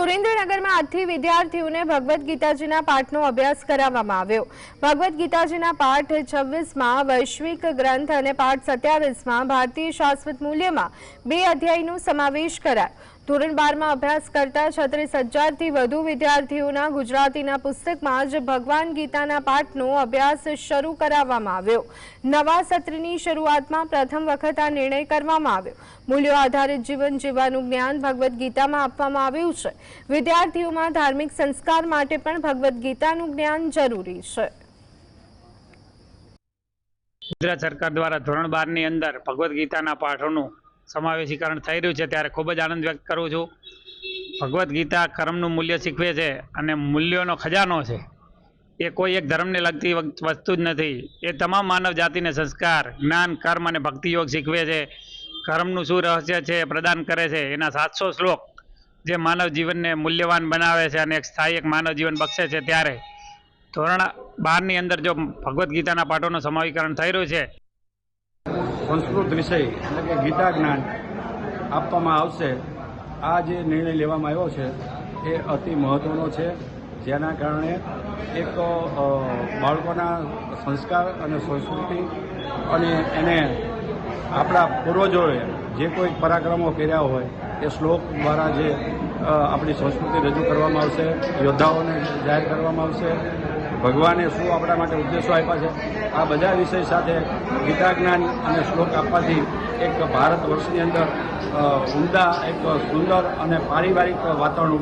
સુરેન્દ્રનગરમાં આજથી વિદ્યાર્થીઓને ભગવદ્ ગીતાજીના પાઠનો અભ્યાસ કરાવવામાં આવ્યો. ભગવદ્ ગીતાજીના પાઠ છવ્વીસમાં વૈશ્વિક ગ્રંથ અને પાઠ સત્યાવીસમાં ભારતીય શાશ્વત મૂલ્યમાં બે અધ્યાયનો સમાવેશ કરાયો. ધોરણ બારમાં અભ્યાસ કરતા છત્રીસ હજારથી વધુ વિદ્યાર્થીઓના ગુજરાતીના પુસ્તકમાં જ ભગવાન ગીતાના પાઠનો અભ્યાસ શરૂ કરાવવામાં આવ્યો. નવા સત્રની શરૂઆતમાં પ્રથમ વખત આ નિર્ણય કરવામાં આવ્યો. મૂલ્યો આધારિત જીવન જીવવાનું જ્ઞાન ભગવદ્ ગીતામાં આપવામાં આવ્યું છે. વિદ્યાર્થીઓમાં ધાર્મિક સંસ્કાર માટે પણ ભગવદ્ ગીતાનું જ્ઞાન જરૂરી છે. ગુજરાત સરકાર દ્વારા ધોરણ બારની અંદર ભગવદ્ ગીતાના પાઠોનું સમાવેશીકરણ થઈ રહ્યું છે ત્યારે ખૂબ જ આનંદ વ્યક્ત કરું છું. ભગવદ્ ગીતા કર્મનું મૂલ્ય શીખવે છે અને મૂલ્યોનો ખજાનો છે. એ કોઈ એક ધર્મને લગતી વસ્તુ જ નથી. એ તમામ માનવ જાતિને સંસ્કાર, જ્ઞાન, કર્મ અને ભક્તિયોગ શીખવે છે. કર્મનું શું રહસ્ય છે પ્રદાન કરે છે. એના સાતસો શ્લોક જે માનવ જીવનને મૂલ્યવાન બનાવે છે અને એક સ્થાયી એક માનવ જીવન બક્ષે છે ત્યારે ધોરણ બારની અંદર જો ભગવદ્ ગીતાના પાઠોનું સમાવીકરણ થઈ રહ્યું છે સંસ્કૃત વિષય, એટલે કે ગીતા જ્ઞાન આપવામાં આવશે. આ જે નિર્ણય લેવામાં આવ્યો છે, એ અતિ મહત્ત્વનો છે. જેના કારણે એક બાળકોના સંસ્કાર અને સંસ્કૃતિ અને એને આપણા પૂર્વજોએ જે કોઈ પરાક્રમો કર્યા હોય, એ શ્લોક દ્વારા જે આપણી સંસ્કૃતિ રજૂ કરવામાં આવશે, યોદ્ધાઓને જાહેર કરવામાં આવશે ભગવાને શું આપણા માટે ઉદ્દેશો આપ્યા છે? આ બધા વિષય સાથે ગીતા જ્ઞાન અને શ્લોક આપવાથી એક ભારત વર્ષની અંદર ઉમદા, એક સુંદર અને પારિવારિક વાતાવરણ